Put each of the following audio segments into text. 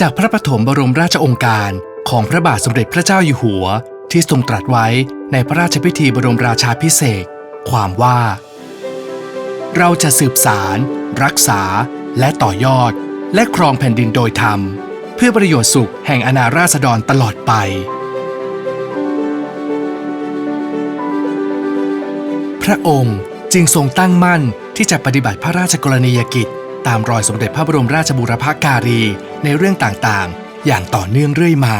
จากพระปฐมบรมราชองค์การของพระบาทสมเด็จพระเจ้าอยู่หัว ที่ทรงตรัสไว้ในพระราชพิธีบรมราชาพิเศษความว่า เราจะสืบสาร รักษา และต่อยอด และครองแผ่นดินโดยธรรม เพื่อประโยชน์สุขแห่งอาณาราษฎรตลอดไป พระองค์จึงทรงตั้งมั่นที่จะปฏิบัติพระราชกรณียกิจ ตามรอยสมเด็จพระบรมราชบูรพการีในเรื่องต่างๆ อย่างต่อเนื่องเรื่อยมา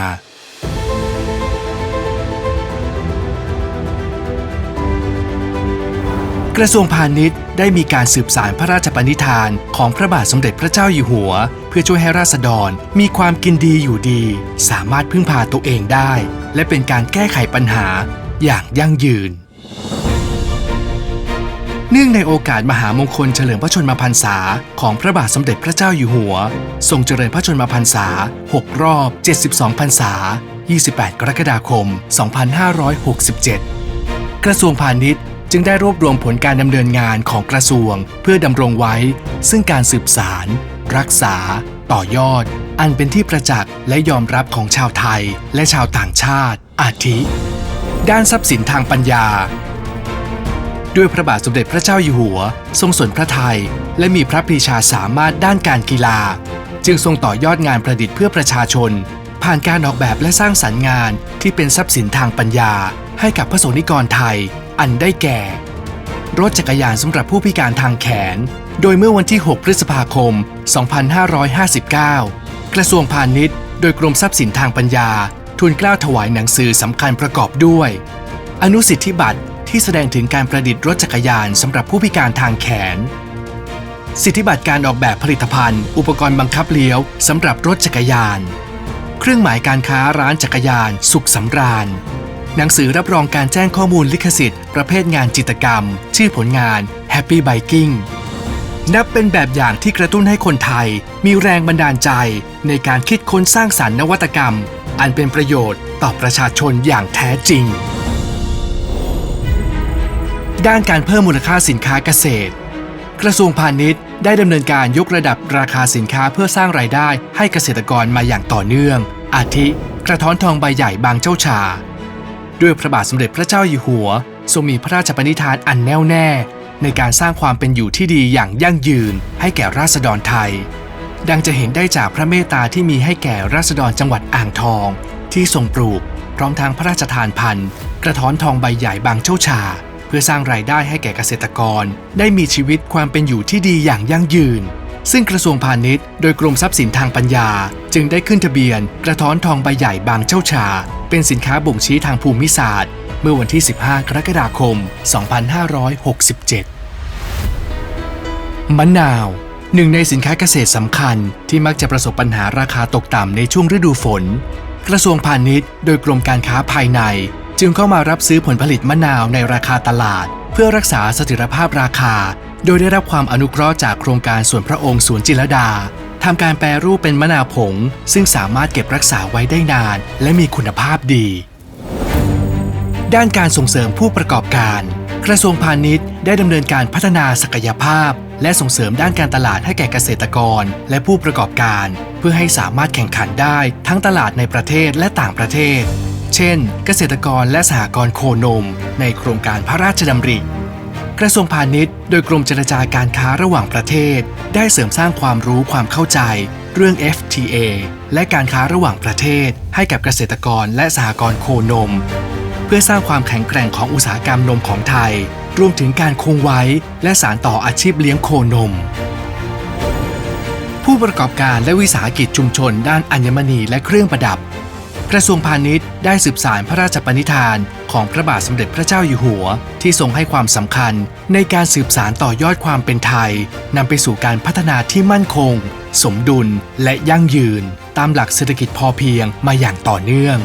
กระทรวงพาณิชย์ได้มีการสืบสารพระราชปณิธานของพระบาทสมเด็จพระเจ้าอยู่หัว เพื่อช่วยให้ราษฎรมีความกินดีอยู่ดี สามารถพึ่งพาตัวเองได้ และเป็นการแก้ไขปัญหาอย่างยั่งยืน เนื่องในโอกาสมหามงคลเฉลิมพระชนมพรรษา ของพระบาทสมเด็จพระเจ้าอยู่หัว ทรงเจริญพระชนมพรรษา 6 รอบ 72 พรรษา 28 กรกฎาคม 2567 กระทรวงพาณิชย์จึงได้รวบรวมผลการดำเนินงานของกระทรวง เพื่อดำรงไว้ ซึ่งการสืบสาร รักษา ต่อยอด อันเป็นที่ประจักษ์และยอมรับของชาวไทย และชาวต่างชาติ อาทิ ด้านทรัพย์สินทางปัญญา ด้วยพระบาทสมเด็จพระเจ้าอยู่หัว ทรงสนพระทัยและมีพระปรีชาสามารถด้านการกีฬา จึงทรงต่อยอดงานประดิษฐ์เพื่อประชาชน ผ่านการออกแบบและสร้างสรรค์งานที่เป็นทรัพย์สินทางปัญญา ให้กับพระสงฆ์นิกรไทย อันได้แก่ รถจักรยานสำหรับผู้พิการทางแขน โดยเมื่อวันที่ 6 พฤษภาคม 2559 กระทรวงพาณิชย์ โดยกรมทรัพย์สินทางปัญญาทูลเกล้าถวายหนังสือสำคัญประกอบด้วย อนุสิทธิบัตร ที่แสดงถึงการประดิษฐ์รถจักรยานสำหรับผู้พิการทางแขน สิทธิบัตรการออกแบบผลิตภัณฑ์ อุปกรณ์บังคับเลี้ยวสำหรับรถจักรยาน เครื่องหมายการค้าร้านจักรยาน สุขสำราญ หนังสือรับรองการแจ้งข้อมูลลิขสิทธิ์ประเภทงานจิตกรรม ชื่อผลงาน Happy Biking นับเป็นแบบอย่างที่กระตุ้นให้คนไทย มีแรงบันดาลใจในการคิดค้นสร้างสรรค์นวัตกรรม อันเป็นประโยชน์ต่อประชาชนอย่างแท้จริง ด้านการเพิ่มมูลค่าสินค้าเกษตร กระทรวงพาณิชย์ได้ดำเนินการยกระดับราคาสินค้าเพื่อสร้างรายได้ให้เกษตรกรมาอย่างต่อเนื่อง อาทิ กระท้อนทองใบใหญ่บางเจ้าชา ด้วยพระบาทสมเด็จพระเจ้าอยู่หัว ทรงมีพระราชปณิธานอันแน่วแน่ ในการสร้างความเป็นอยู่ที่ดีอย่างยั่งยืน ให้แก่ราษฎรไทย ดังจะเห็นได้จากพระเมตตาที่มีให้แก่ราษฎรจังหวัดอ่างทอง ที่ทรงปลูก พร้อมทางพระราชทานพันธุ์ กระท้อนทองใบใหญ่บางเจ้าชา พื่อสร้างรายได้ให้แก่เกษตรกร ได้มีชีวิตความเป็นอยู่ที่ดีอย่างยั่งยืน ซึ่งกระทรวงพาณิชย์ โดยกรมทรัพย์สินทางปัญญา จึงได้ขึ้นทะเบียน กระท้อนทองใบใหญ่บางเจ้าชา เป็นสินค้าบ่งชี้ทางภูมิศาสตร์ เมื่อวันที่ 15 กรกฎาคม 2567 มะนาวหนึ่งในสินค้าเกษตรสำคัญที่มักจะประสบปัญหาราคาตกต่ำในช่วงฤดูฝน กระทรวงพาณิชย์ โดยกรมการค้าภายใน จึงเข้ามารับซื้อผลผลิตมะนาวในราคาตลาด เพื่อรักษาสถียรภาพราคา โดยได้รับความอนุเคราะห์จากโครงการส่วนพระองค์สวนจิรดาทำการแปรรูปเป็นมะนาวผง ซึ่งสามารถเก็บรักษาไว้ได้นาน และมีคุณภาพดี ด้านการส่งเสริมผู้ประกอบการ กระทรวงพาณิชย์ได้ดำเนินการพัฒนาศักยภาพ และส่งเสริมด้านการตลาดให้แก่เกษตรกร และผู้ประกอบการ เพื่อให้สามารถแข่งขันได้ทั้งตลาดในประเทศและต่างประเทศ เช่น เกษตรกรและสหกรณ์โคนม ในโครงการพระราชดำริ กระทรวงพาณิชย์ โดยกรมเจรจาการค้าระหว่างประเทศ ได้เสริมสร้างความรู้ความเข้าใจ เรื่อง FTA และการค้าระหว่างประเทศ ให้กับเกษตรกรและสหกรณ์โคนม เพื่อสร้างความแข็งแกร่งของอุตสาหกรรมนมของไทย รวมถึงการคงไว้และสารต่ออาชีพเลี้ยงโคนมผู้ประกอบการและวิสาหกิจชุมชนด้านอัญมณีและเครื่องประดับ กระทรวงพาณิชย์ได้สืบสารพระราชปณิธานของพระบาทสมเด็จพระเจ้าอยู่หัว ที่ทรงให้ความสำคัญในการสืบสารต่อยอดความเป็นไทยนำไปสู่การพัฒนาที่มั่นคง สมดุลและยั่งยืน ตามหลักเศรษฐกิจพอเพียงมาอย่างต่อเนื่อง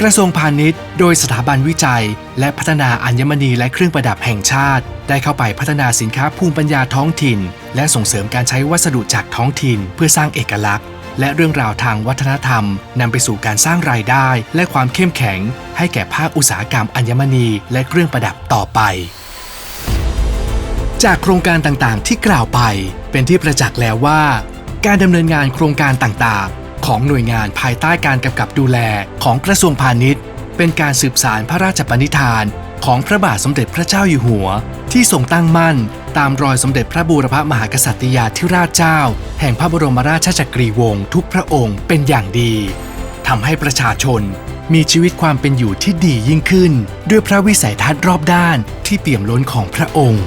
กระทรวงพาณิชย์ โดยสถาบันวิจัย และพัฒนาอัญมณีและเครื่องประดับแห่งชาติ ได้เข้าไปพัฒนาสินค้าภูมิปัญญาท้องถิ่น และส่งเสริมการใช้วัสดุจากท้องถิ่น เพื่อสร้างเอกลักษณ์ และเรื่องราวทางวัฒนธรรมนำไปสู่การสร้างรายได้ และความเข้มแข็ง ให้แก่ภาคอุตสาหกรรมอัญมณี และเครื่องประดับต่อไป จากโครงการต่างๆ ที่กล่าวไป เป็นที่ประจักษ์แล้วว่า การดำเนินงานโครงการต่างๆ ของหน่วยงานภายใต้การกำกับดูแลของกระทรวงพาณิชย์ เป็นการสืบสารพระราชปณิธาน ของพระบาทสมเด็จพระเจ้าอยู่หัว ที่ทรงตั้งมั่น ตามรอยสมเด็จพระบูรพมหากษัตริยาธิราชเจ้า แห่งพระบรมราชจักรีวงศ์ทุกพระองค์เป็นอย่างดีทำให้ประชาชนมีชีวิตความเป็นอยู่ที่ดียิ่งขึ้น ด้วยพระวิสัยทัศน์รอบด้านที่เปี่ยมล้นของพระองค์